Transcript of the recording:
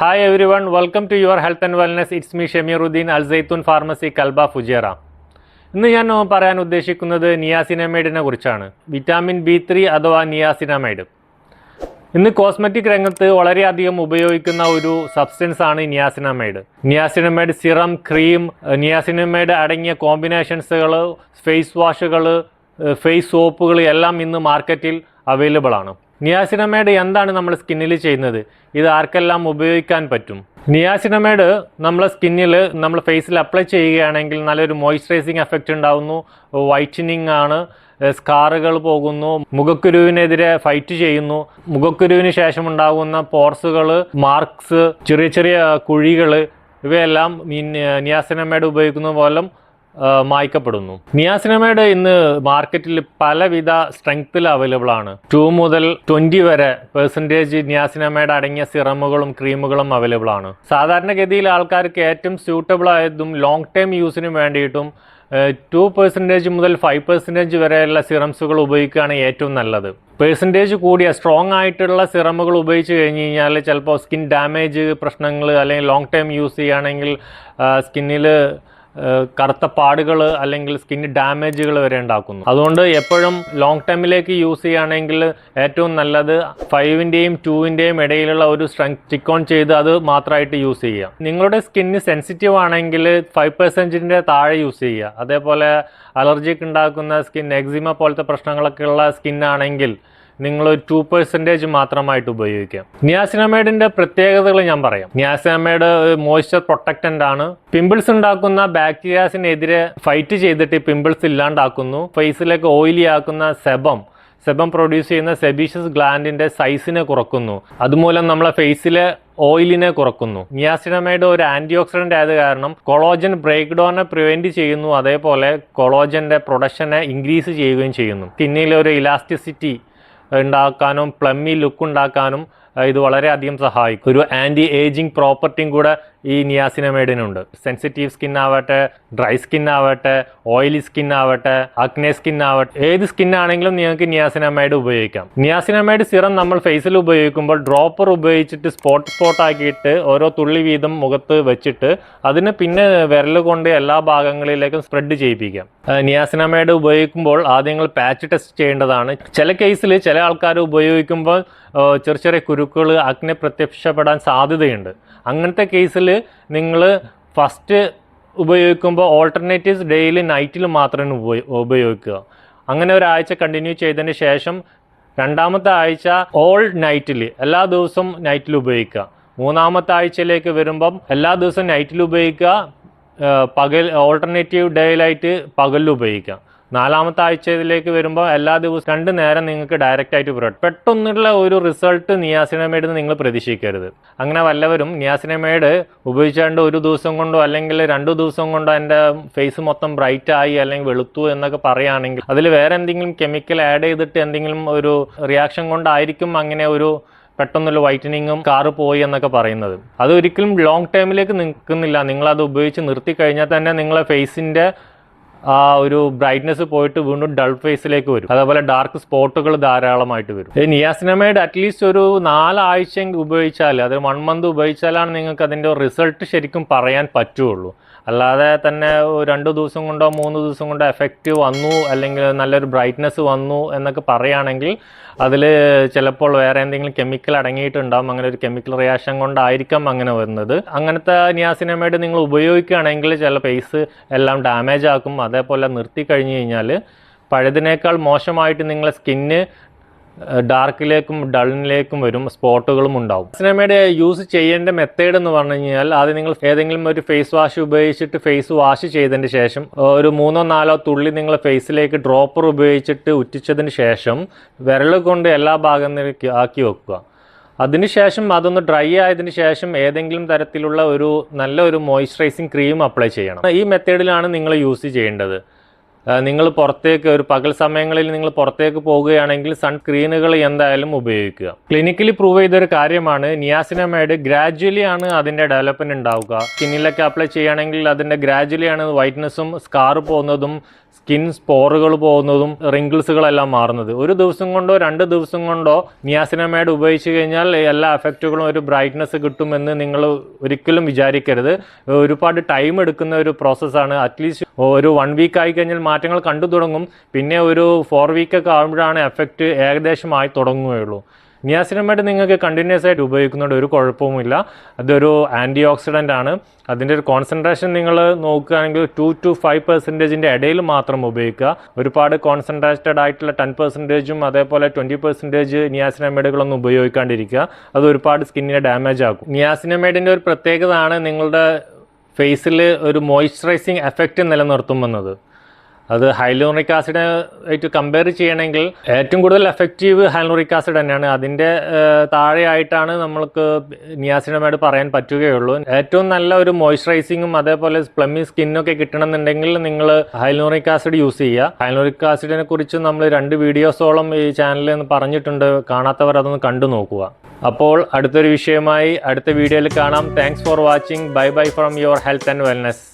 Hi everyone welcome to your health and wellness it's me Shameeruddin Al Zaitoon pharmacy Kalba Fujairah ഇന്ന് ഞാൻ പറയാൻ ഉദ്ദേശിക്കുന്നത് നിയാസിനമൈഡിനെ കുറിച്ചാണ്. വിറ്റാമിൻ ബി ത്രീ അഥവാ നിയാസിനമൈഡ്. ഇന്ന് കോസ്മെറ്റിക് രംഗത്ത് വളരെയധികം ഉപയോഗിക്കുന്ന ഒരു സബ്സ്റ്റൻസ് ആണ് niacinamide. Niacinamide serum cream niacinamide അടങ്ങിയ കോമ്പിനേഷൻസുകൾ ഫേസ് വാഷുകൾ ഫേസ് സോപ്പുകൾ എല്ലാം ഇന്ന് മാർക്കറ്റിൽ അവൈലബിൾ ആണ്. നിയാസിനമൈഡ് എന്താണ് നമ്മൾ സ്കിന്നിൽ ചെയ്യുന്നത്? ഇത് ആർക്കെല്ലാം ഉപയോഗിക്കാൻ പറ്റും? നിയാസിനമേഡ് നമ്മളെ സ്കിന്നിൽ നമ്മൾ ഫേസിൽ അപ്ലൈ ചെയ്യുകയാണെങ്കിൽ നല്ലൊരു മോയ്സ്ചറൈസിങ് എഫക്റ്റ് ഉണ്ടാകുന്നു വൈറ്റനിങ് ആണ്. സ്കാറുകൾ പോകുന്നു. മുഖക്കുരുവിനെതിരെ ഫൈറ്റ് ചെയ്യുന്നു. മുഖക്കുരുവിന് ശേഷം ഉണ്ടാകുന്ന പോർസുകൾ മാർക്സ് ചെറിയ ചെറിയ കുഴികൾ ഇവയെല്ലാം നിയാസിനമേഡ് ഉപയോഗിക്കുന്ന ആ, മായ്ക്കപ്പെടുന്നു. നിയാസിനമൈഡ് ഇന്ന് മാർക്കറ്റിൽ പലവിധ സ്ട്രെങ്ത്തിൽ അവൈലബിൾ ആണ്. ടു മുതൽ ട്വന്റി വരെ പെർസെന്റേജ് നിയാസിനമൈഡ് അടങ്ങിയ സിറമുകളും ക്രീമുകളും അവൈലബിൾ ആണ്. സാധാരണഗതിയിൽ ആൾക്കാർക്ക് ഏറ്റവും സ്യൂട്ടബിൾ ആയതും ലോങ് ടൈം യൂസിനും വേണ്ടിയിട്ടും ടു പെർസെന്റേജ് മുതൽ ഫൈവ് പെർസെന്റേജ് വരെയുള്ള സിറംസുകൾ ഉപയോഗിക്കുകയാണ് ഏറ്റവും നല്ലത്. പെർസെന്റേജ് കൂടിയ സ്ട്രോങ് ആയിട്ടുള്ള സിറമുകൾ ഉപയോഗിച്ച് കഴിഞ്ഞ് കഴിഞ്ഞാൽ ചിലപ്പോൾ സ്കിൻ ഡാമേജ് പ്രശ്നങ്ങൾ അല്ലെങ്കിൽ ലോങ് ടൈം യൂസ് ചെയ്യുകയാണെങ്കിൽ സ്കിന്നിൽ കറുത്ത പാടുകൾ അല്ലെങ്കിൽ സ്കിൻ ഡാമേജുകൾ വരെ ഉണ്ടാക്കുന്നു. അതുകൊണ്ട് എപ്പോഴും ലോങ് ടൈമിലേക്ക് യൂസ് ചെയ്യുകയാണെങ്കിൽ ഏറ്റവും നല്ലത് ഫൈവിന്റെയും ടൂവിന്റെയും ഇടയിലുള്ള ഒരു സ്ട്രെങ്ത് ടിക്കോൺ ചെയ്ത് അത് മാത്രമായിട്ട് യൂസ് ചെയ്യുക. നിങ്ങളുടെ സ്കിന്ന് സെൻസിറ്റീവ് ആണെങ്കിൽ ഫൈവ് പെർസെന്റിന്റെ താഴെ യൂസ് ചെയ്യുക. അതേപോലെ അലർജിക്ക് ഉണ്ടാക്കുന്ന സ്കിൻ എക്സിമ പോലത്തെ പ്രശ്നങ്ങളൊക്കെ ഉള്ള സ്കിന്നാണെങ്കിൽ നിങ്ങൾ ടു പെർസെന്റേജ് മാത്രമായിട്ട് ഉപയോഗിക്കാം. നിയാസിനമേഡിന്റെ പ്രത്യേകതകൾ ഞാൻ പറയാം. നിയാസിനമൈഡ് മോയ്സ്ചർ പ്രൊട്ടക്റ്റന്റ് ആണ്. പിമ്പിൾസ് ഉണ്ടാക്കുന്ന ബാക്ടീരിയാസിനെതിരെ ഫൈറ്റ് ചെയ്തിട്ട് പിമ്പിൾസ് ഇല്ലാണ്ടാക്കുന്നു. ഫേസിലേക്ക് ഓയിലി ആക്കുന്ന സെബം സെബം പ്രൊഡ്യൂസ് ചെയ്യുന്ന സെബീഷ്യസ് ഗ്ലാൻഡിന്റെ സൈസിനെ കുറക്കുന്നു. അതുമൂലം നമ്മളെ ഫേസിലെ ഓയിലിനെ കുറക്കുന്നു. നിയാസിനമൈഡ് ഒരു ആന്റി ഓക്സിഡന്റ് ആയത് കാരണം കൊളോജൻ ബ്രേക്ക് ഡൗണിനെ പ്രിവെന്റ് ചെയ്യുന്നു. അതേപോലെ കൊളോജന്റെ പ്രൊഡക്ഷനെ ഇൻക്രീസ് ചെയ്യുകയും ചെയ്യുന്നു. സ്കിന്നിൽ ഒരു ഇലാസ്റ്റിസിറ്റി ഉണ്ടാക്കാനും പ്ലമ്മി ലുക്ക് ഉണ്ടാക്കാനും ഇത് വളരെയധികം സഹായിക്കും. ഒരു ആന്റി ഏജിങ് പ്രോപ്പർട്ടിയും കൂടെ ഈ നിയാസിനമേഡിനുണ്ട്. സെൻസിറ്റീവ് സ്കിൻ ആവട്ടെ ഡ്രൈ സ്കിൻ ആവട്ടെ ഓയിലി സ്കിൻ ആവട്ടെ അഗ്നെ സ്കിൻ ആവട്ടെ ഏത് സ്കിൻ ആണെങ്കിലും നിങ്ങൾക്ക് നിയാസിനമൈഡ് ഉപയോഗിക്കാം. നിയാസിനമൈഡ് സിറം നമ്മൾ ഫേസിൽ ഉപയോഗിക്കുമ്പോൾ ഡ്രോപ്പർ ഉപയോഗിച്ചിട്ട് സ്പോട്ട് സ്പോട്ട് ആക്കിയിട്ട് ഓരോ തുള്ളി വീതം മുഖത്ത് വെച്ചിട്ട് അതിന് പിന്നെ വിരൽ കൊണ്ട് എല്ലാ ഭാഗങ്ങളിലേക്കും സ്പ്രെഡ് ചെയ്യിപ്പിക്കാം. നിയാസിനമൈഡ് ഉപയോഗിക്കുമ്പോൾ ആദ്യം നിങ്ങൾ പാച്ച് ടെസ്റ്റ് ചെയ്യേണ്ടതാണ്. ചില കേസിൽ ചില ആൾക്കാർ ഉപയോഗിക്കുമ്പോൾ ചെറിയ ചെറിയ കുരുക്കൾ അഗ്നി പ്രത്യക്ഷപ്പെടാൻ സാധ്യതയുണ്ട്. അങ്ങനത്തെ കേസിൽ നിങ്ങൾ ഫസ്റ്റ് ഉപയോഗിക്കുമ്പോൾ ഓൾട്ടർനേറ്റീവ്സ് ഡെയിലി നൈറ്റിൽ മാത്രമേ ഉപയോ ഉപയോഗിക്കുക. അങ്ങനെ ഒരാഴ്ച കണ്ടിന്യൂ ചെയ്തതിന് ശേഷം രണ്ടാമത്തെ ആഴ്ച ഓൾ നൈറ്റിൽ എല്ലാ ദിവസവും നൈറ്റിൽ ഉപയോഗിക്കുക. മൂന്നാമത്തെ ആഴ്ചയിലേക്ക് വരുമ്പം എല്ലാ ദിവസവും നൈറ്റിൽ ഉപയോഗിക്കുക. പകൽ ഓൾട്ടർനേറ്റീവ് ഡേയിലായിട്ട് പകലിൽ ഉപയോഗിക്കാം. നാലാമത്തെ ആഴ്ചയിലേക്ക് വരുമ്പോൾ എല്ലാ ദിവസവും രണ്ട് നേരം നിങ്ങൾക്ക് ഡയറക്റ്റ് ആയിട്ട് പുറത്ത് പെട്ടെന്നുള്ള ഒരു റിസൾട്ട് നിയാസിനമൈഡ് നിങ്ങൾ പ്രതീക്ഷിക്കരുത്. അങ്ങനെ വല്ലവരും നിയാസിനമേഡ് ഉപയോഗിച്ചുകൊണ്ട് ഒരു ദിവസം കൊണ്ടോ അല്ലെങ്കിൽ രണ്ടു ദിവസം കൊണ്ടോ എന്റെ ഫേസ് മൊത്തം ബ്രൈറ്റ് ആയി അല്ലെങ്കിൽ വെളുത്തു എന്നൊക്കെ പറയുകയാണെങ്കിൽ അതിൽ വേറെ എന്തെങ്കിലും കെമിക്കൽ ആഡ് ചെയ്തിട്ട് എന്തെങ്കിലും ഒരു റിയാക്ഷൻ കൊണ്ടായിരിക്കും അങ്ങനെ ഒരു പെട്ടെന്നുള്ള വൈറ്റനിങ്ങും കാറ് പോയി എന്നൊക്കെ പറയുന്നത്. അത് ഒരിക്കലും ലോങ് ടൈമിലേക്ക് നിൽക്കുന്നില്ല. നിങ്ങളത് ഉപയോഗിച്ച് നിർത്തി കഴിഞ്ഞാൽ തന്നെ നിങ്ങളെ ഫേസിന്റെ ആ ഒരു ബ്രൈറ്റ്നെസ് പോയിട്ട് വീണ്ടും ഡൾ ഫേസിലേക്ക് വരും. അതേപോലെ ഡാർക്ക് സ്പോട്ടുകൾ ധാരാളമായിട്ട് വരും. ഈ നിയാസിനമൈഡ് അറ്റ്ലീസ്റ്റ് ഒരു നാലാഴ്ച ഉപയോഗിച്ചാൽ അത് വൺ മന്ത് ഉപയോഗിച്ചാലാണ് നിങ്ങൾക്ക് അതിന്റെ റിസൾട്ട് ശരിക്കും പറയാൻ പറ്റുള്ളൂ. അല്ലാതെ തന്നെ രണ്ട് ദിവസം കൊണ്ടോ മൂന്ന് ദിവസം കൊണ്ടോ എഫക്റ്റ് വന്നു അല്ലെങ്കിൽ നല്ലൊരു ബ്രൈറ്റ്നെസ് വന്നു എന്നൊക്കെ പറയുകയാണെങ്കിൽ അതിൽ ചിലപ്പോൾ വേറെ എന്തെങ്കിലും കെമിക്കൽ അടങ്ങിയിട്ടുണ്ടാകും അങ്ങനെ ഒരു കെമിക്കൽ റിയാക്ഷൻ കൊണ്ടായിരിക്കാം അങ്ങനെ വരുന്നത്. അങ്ങനത്തെ നിയാസിനമൈഡ് നിങ്ങൾ ഉപയോഗിക്കുകയാണെങ്കിൽ ചില ഫേസ് എല്ലാം ഡാമേജ് ആക്കും. അതേപോലെ നിർത്തി കഴിഞ്ഞ് കഴിഞ്ഞാൽ പഴയതിനേക്കാൾ മോശമായിട്ട് നിങ്ങളെ സ്കിന്ന് ഡാർക്കിലേക്കും ഡള്ളിലേക്കും വരും സ്പോട്ടുകളും ഉണ്ടാവും. സിനിമയുടെ യൂസ് ചെയ്യേണ്ട മെത്തേഡ് എന്ന് പറഞ്ഞു കഴിഞ്ഞാൽ ആദ്യം നിങ്ങൾ ഏതെങ്കിലും ഒരു ഫേസ് വാഷ് ഉപയോഗിച്ചിട്ട് ഫേസ് വാഷ് ചെയ്തതിന് ശേഷം ഒരു മൂന്നോ നാലോ തുള്ളി നിങ്ങൾ ഫേസിലേക്ക് ഡ്രോപ്പർ ഉപയോഗിച്ചിട്ട് ഉറ്റിച്ചതിന് ശേഷം വിരൽ കൊണ്ട് എല്ലാ ഭാഗങ്ങളിലേക്ക് ആക്കി വെക്കുക. അതിനുശേഷം അതൊന്ന് ഡ്രൈ ആയതിനു ശേഷം ഏതെങ്കിലും തരത്തിലുള്ള ഒരു നല്ല ഒരു മോയ്സ്ചറൈസിങ് ക്രീം അപ്ലൈ ചെയ്യണം. ഈ മെത്തേഡിലാണ് നിങ്ങൾ യൂസ് ചെയ്യേണ്ടത്. നിങ്ങൾ പുറത്തേക്ക് ഒരു പകൽ സമയങ്ങളിൽ നിങ്ങൾ പുറത്തേക്ക് പോകുകയാണെങ്കിൽ സൺസ്ക്രീനുകൾ എന്തായാലും ഉപയോഗിക്കുക. ക്ലിനിക്കലി പ്രൂവ് ചെയ്തൊരു കാര്യമാണ് നിയാസിനമൈഡ് ഗ്രാജ്വലി ആണ് അതിന്റെ ഡെവലപ്മെന്റ് ഉണ്ടാവുക. സ്കിന്നിലൊക്കെ അപ്ലൈ ചെയ്യുകയാണെങ്കിൽ അതിന്റെ ഗ്രാജ്വലി ആണ് വൈറ്റ്നസ്സും സ്കാർ പോകുന്നതും സ്കിൻ സ്പോറുകൾ പോകുന്നതും റിങ്കിൾസുകളെല്ലാം മാറുന്നത്. ഒരു ദിവസം കൊണ്ടോ രണ്ട് ദിവസം കൊണ്ടോ നിയാസിനമേഡ് ഉപയോഗിച്ച് കഴിഞ്ഞാൽ എല്ലാ എഫക്റ്റുകളും ഒരു ബ്രൈറ്റ്നസ് കിട്ടുമെന്ന് നിങ്ങൾ ഒരിക്കലും വിചാരിക്കരുത്. ഒരുപാട് ടൈം എടുക്കുന്ന ഒരു പ്രോസസ്സാണ്. അറ്റ്ലീസ്റ്റ് ഒരു വൺ വീക്ക് ആയി കഴിഞ്ഞാൽ മാറ്റങ്ങൾ കണ്ടു തുടങ്ങും. പിന്നെ ഒരു ഫോർ വീക്കൊക്കെ ആകുമ്പോഴാണ് എഫക്റ്റ് ഏകദേശമായി തുടങ്ങുകയുള്ളൂ. നിയാസിനമൈഡ് നിങ്ങൾക്ക് കണ്ടിന്യൂസ് ആയിട്ട് ഉപയോഗിക്കുന്നതുകൊണ്ട് ഒരു കുഴപ്പവുമില്ല. അതൊരു ആന്റി ഓക്സിഡന്റ് ആണ്. അതിന്റെ ഒരു കോൺസെൻട്രേഷൻ നിങ്ങൾ നോക്കുകയാണെങ്കിൽ ടു ടു ഫൈവ് പെർസെന്റേജിന്റെ ഇടയിൽ മാത്രം ഉപയോഗിക്കുക. ഒരുപാട് കോൺസെൻട്രേറ്റഡ് ആയിട്ടുള്ള ടെൻ പെർസെന്റേജും അതേപോലെ ട്വന്റി പെർസെന്റേജ് നിയാസിനമേഡുകളൊന്നും ഉപയോഗിക്കാണ്ടിരിക്കുക. അത് ഒരുപാട് സ്കിന്നിനെ ഡാമേജ് ആക്കും. നിയാസിനമേഡിന്റെ ഒരു പ്രത്യേകത ആണ് നിങ്ങളുടെ ഫേസിൽ ഒരു മോയ്സ്ചറൈസിങ് എഫക്റ്റ് നിലനിർത്തുമെന്നത്. അത് ഹൈലോറിക് ആസിഡ് ആയിട്ട് കമ്പയർ ചെയ്യണമെങ്കിൽ ഏറ്റവും കൂടുതൽ എഫക്റ്റീവ് ഹൈലോറിക് ആസിഡ് തന്നെയാണ്. അതിന്റെ താഴെയായിട്ടാണ് നമ്മൾക്ക് നിയാസിനമൈഡ് പറയാൻ പറ്റുകയുള്ളൂ. ഏറ്റവും നല്ല ഒരു മോയ്സ്ചറൈസിങ്ങും അതേപോലെ പ്ലമ്മി സ്കിന്നൊക്കെ കിട്ടണമെന്നുണ്ടെങ്കിൽ നിങ്ങൾ ഹൈലോറിക് ആസിഡ് യൂസ് ചെയ്യുക. ഹൈലോറിക് ആസിഡിനെ കുറിച്ച് നമ്മൾ രണ്ട് വീഡിയോസോളം ഈ ചാനലിൽ നിന്ന് പറഞ്ഞിട്ടുണ്ട്. കാണാത്തവർ അതൊന്ന് കണ്ടു നോക്കുക. അപ്പോൾ അടുത്തൊരു വിഷയമായി അടുത്ത വീഡിയോയിൽ കാണാം. Thanks for watching bye bye from your health and wellness